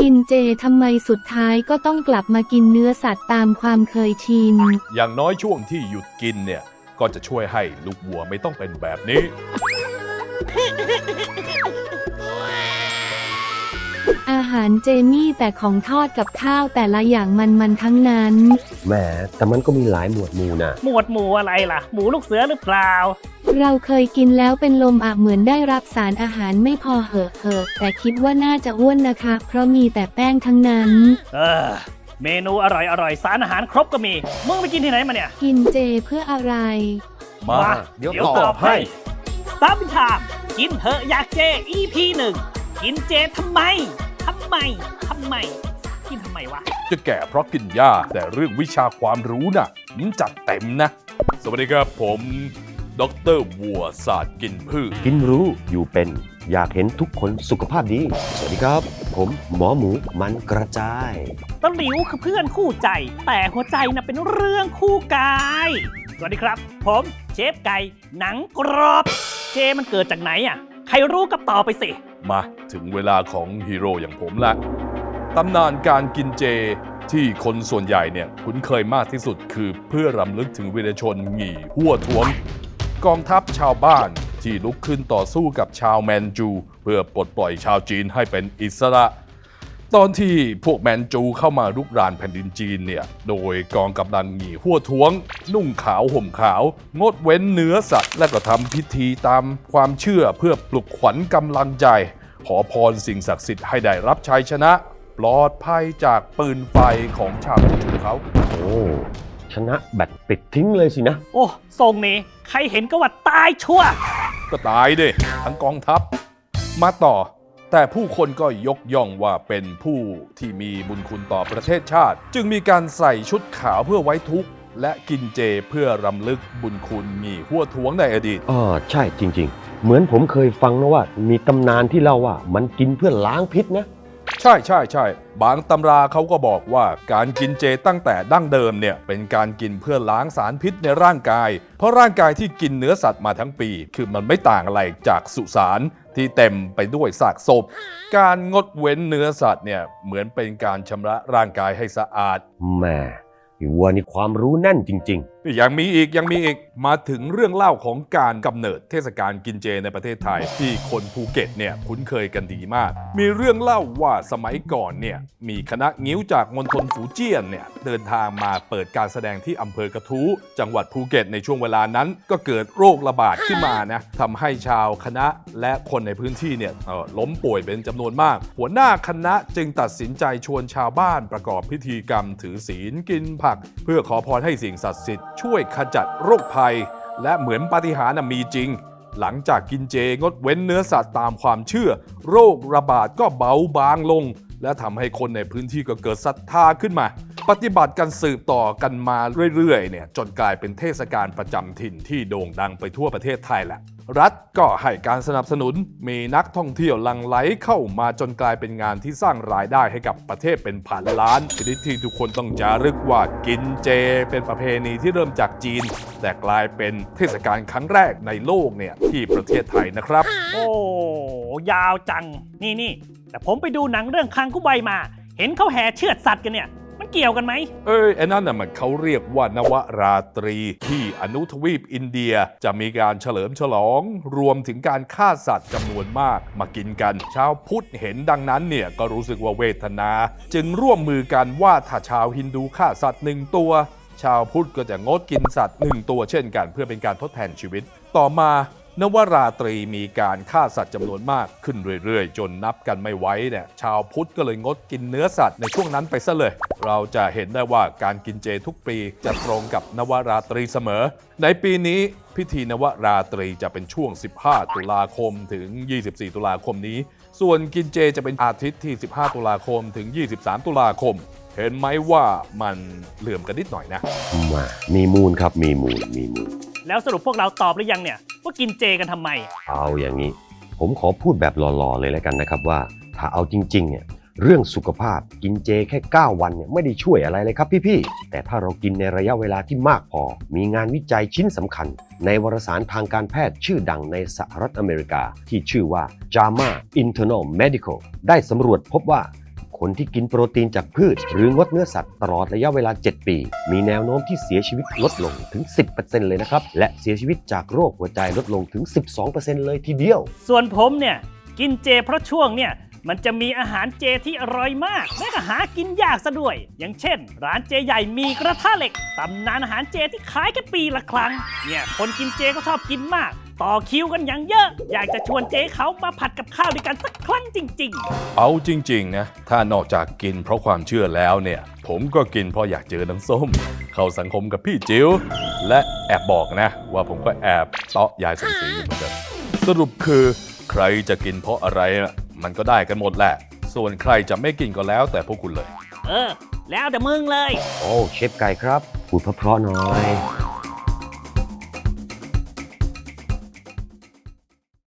กินเจทำไมสุดท้ายก็ต้องกลับมากินเนื้อสัตว์ตามความเคยชิน อย่างน้อยช่วงที่หยุดกินเนี่ย ก็จะช่วยให้ลูกวัวไม่ต้องเป็นแบบนี้ หารเจมี่แต่ของทอดกับข้าวแต่ละอย่างมันมันๆทั้งนั้น แหมแต่มันก็มีหลายหมวดหมู่นะหมวดหมู่อะไรล่ะ หมูลูกเสือหรือเปล่า เราเคยกินแล้วเป็นลมอะเหมือนได้รับสารอาหารไม่พอเหอะเหอะแต่คิดว่าน่าจะอ้วนนะคะ เพราะมีแต่แป้งทั้งนั้น เออ เมนูอร่อยอร่อยสารอาหารครบก็มี มึงไปกินที่ไหนมาเนี่ยกินเจเพื่ออะไร มามาเดี๋ยวเดี๋ยวตตออบบให้ให้ ตามทางกินเถอะอยากเจ EP หนึ่งกินเจทำไมทำ ไมทำไม กินทำไมวะ จะแก่เพราะกินหญ้าแต่เรื่องวิชาความรู้น่ะมันจัดเต็มนะ สวัสดีครับผมดรวัวศาสตร์กินพืช กินรู้อยู่เป็นอยากเห็นทุกคนสุขภาพดี สวัสดีครับ ผมหมอหมูมันกระจาย ตะหลิวคือเพื่อนคู่ใจ แต่หัวใจน่ะเป็นเรื่องคู่กาย สวัสดีครับ ผมเชฟไก่หนังกรอบ เจมันเกิดจากไหนอะ ใครรู้กับต่อไปสิ มาถึงเวลาของฮีโร่อย่างผมละตำนานการกินเจที่คนส่วนใหญ่เนี่ยคุ้นเคยมากที่สุดคือเพื่อรำลึกถึงวีรชนหงี่หัวท้วง กองทัพชาวบ้านที่ลุกขึ้นต่อสู้กับชาวแมนจู เพื่อปลดปล่อยชาวจีนให้เป็นอิสระ ตอนที่พวกแมนจูเข้ามารุกรานแผ่นดินจีนเนี่ย โดยกองกำลังหงี่หัวท้วง นุ่งขาวห่มขาว งดเว้นเนื้อสัตว์ และก็ทำพิธีตามความเชื่อเพื่อปลุกขวัญกำลังใจ ขอพรสิ่งศักดิ์สิทธิ์ให้ได้รับชัยชนะ ปลอดภัยจากปืนไฟของชาวแมนจูเขา โอ้ชนะแบตปิดทิ้งเลยสินะ โอ้ทรงนี้ ใครเห็นก็ว่าตายชั่ว ก็ตายดิทั้งกองทัพ มาต่อ แต่ผู้คนก็ยกย่องว่าเป็นผู้ที่มีบุญคุณต่อประเทศชาติ จึงมีการใส่ชุดขาวเพื่อไว้ทุกข์ และกินเจเพื่อรำลึกบุญคุณมีหัวท้วงในอดีตอ๋อใช่จริง ๆ เหมือนผมเคยฟังนะว่า มีตำนานที่เล่าว่า มันกินเพื่อล้างพิษนะ ใช่ใช่ใช่บางตำราเขาก็บอกว่าการกินเจตั้งแต่ดั้งเดิมเนี่ยเป็นการกินเพื่อล้างสารพิษในร่างกาย เพราะร่างกายที่กินเนื้อสัตว์มาทั้งปี คือมันไม่ต่างอะไรจากสุสานที่เต็มไปด้วยซากศพ การงดเว้นเนื้อสัตว์เนี่ยเหมือนเป็นการชำระร่างกายให้สะอาดแหม่วัวนี่ความรู้แน่นจริงยังมีอีกยังมีอีกมาถึงเรื่องเล่าของการกำเนิดเทศกาลกินเจในประเทศไทย ที่คนภูเก็ตเนี่ยคุ้นเคยกันดีมาก มีเรื่องเล่าว่าสมัยก่อนเนี่ยมีคณะงิ้วจากมณฑลฝูเจี้ยนเนี่ยเดินทางมาเปิดการแสดงที่อำเภอกระทู้จังหวัดภูเก็ตในช่วงเวลานั้น ก็เกิดโรคระบาดขึ้นมานะทำให้ชาวคณะและคนในพื้นที่เนี่ยออล้มป่วยเป็นจำนวนมาก หัวหน้าคณะจึงตัดสินใจชวนชาวบ้านประกอบพิธีกรรม ถือศีลกินผัก เพื่อขอพรให้สิ่งศักดิ์สิทธิ์ช่วยขจัดโรคภัย และเหมือนปาฏิหาริย์มีจริง หลังจากกินเจงดเว้นเนื้อสัตว์ตามความเชื่อ โรคระบาดก็เบาบางลง และทำให้คนในพื้นที่ก็เกิดศรัทธาขึ้นมา ปฏิบัติกันสืบต่อกันมาเรื่อยๆเนี่ยจนกลายเป็นเทศกาลประจำถิ่นที่โด่งดังไปทั่วประเทศไทยแหละ รัฐก็ให้การสนับสนุน มีนักท่องเที่ยวหลั่งไหลเข้ามาจนกลายเป็นงานที่สร้างรายได้ให้กับประเทศเป็นพันล้านชนิดที่ทุกคนต้องจารึกว่ากินเจ เป็นประเพณีที่เริ่มจากจีน แต่กลายเป็นเทศกาลครั้งแรกในโลกเนี่ยที่ประเทศไทยนะครับ โอ้ยาวจังนี่นี่แต่ผมไปดูหนังเรื่องคังคุใบมา เห็นเขาแห่เชือดสัตว์กันเนี่ย เกี่ยวกันไหม เอ้ยไอ้นั่นน่ะมันเขาเรียกว่านวราตรี ที่อนุทวีปอินเดียจะมีการเฉลิมฉลอง รวมถึงการฆ่าสัตว์จำนวนมากมากินกัน ชาวพุทธเห็นดังนั้นเนี่ยก็รู้สึกว่าเวทนา จึงร่วมมือกันว่าถ้าชาวฮินดูฆ่าสัตว์หนึ่งตัว ชาวพุทธก็จะงดกินสัตว์หนึ่งตัวเช่นกัน เพื่อเป็นการทดแทนชีวิต ต่อมา นวราตรีมีการฆ่าสัตว์จำนวนมากขึ้นเรื่อยๆ จนนับกันไม่ไหวเนี่ยชาวพุทธก็เลยงดกินเนื้อสัตว์ในช่วงนั้นไปซะเลย เราจะเห็นได้ว่าการกินเจทุกปีจะตรงกับนวราตรีเสมอ ในปีนี้พิธีนวราตรีจะเป็นช่วง 15 ตุลาคมถึง 24 ตุลาคมนี้ ส่วนกินเจจะเป็นอาทิตย์ที่ 15 ตุลาคมถึง 23 ตุลาคม เห็นไหมว่ามันเหลื่อมกันนิดหน่อยนะๆมามีมูลครับมีมูลมีมูล แล้วสรุปพวกเราตอบหรือยังเนี่ย ว่ากินเจกันทำไม เอาอย่างนี้ ผมขอพูดแบบหล่อๆเลยแล้วกันนะครับว่า ถ้าเอาจริงๆเนี่ยเรื่องสุขภาพกินเจแค่ 9 วันเนี่ยไม่ได้ช่วยอะไรเลยครับพี่ๆแต่ถ้าเรากินในระยะเวลาที่มากพอ มีงานวิจัยชิ้นสำคัญ ในวารสารทางการแพทย์ชื่อดังในสหรัฐอเมริกา ที่ชื่อว่า JAMA Internal Medical ได้สำรวจพบว่า คนที่กินโปรตีนจากพืช หรืองดเนื้อสัตว์ตลอดระยะเวลา 7 ปี มีแนวโน้มที่เสียชีวิตลดลงถึง 10%เลยนะครับ และเสียชีวิตจากโรคหัวใจลดลงถึง 12%เลยทีเดียว ส่วนผมเนี่ย กินเจเพราะช่วงเนี่ย มันจะมีอาหารเจที่อร่อยมากและก็หากินยากซะด้วย อย่างเช่น ร้านเจใหญ่มีกระทะเหล็กตำนานอาหารเจที่ขายแค่ปีละครั้งเนี่ยคนกินเจก็ชอบกินมากต่อคิวกันอย่างเยอะ อยากจะชวนเจเขามาผัดกับข้าวด้วยกันสักครั้งจริง ๆ เอาจริง ๆ นะ ถ้านอกจากกินเพราะความเชื่อแล้วเนี่ย ผมก็กินเพราะอยากเจอน้ำส้ม เข้าสังคมกับพี่จิ๋วและแอบบอกนะ ว่าผมก็แอบเตาะยายสมศรีอยู่เหมือนกันสรุปคือใครจะกินเพราะอะไรนะ มันก็ได้กันหมดแหละ ส่วนใครจะไม่กินก็แล้วแต่พวกคุณเลย เออ แล้วแต่มึงเลย โอ้เชฟไก่ครับพูดเพราะๆหน่อย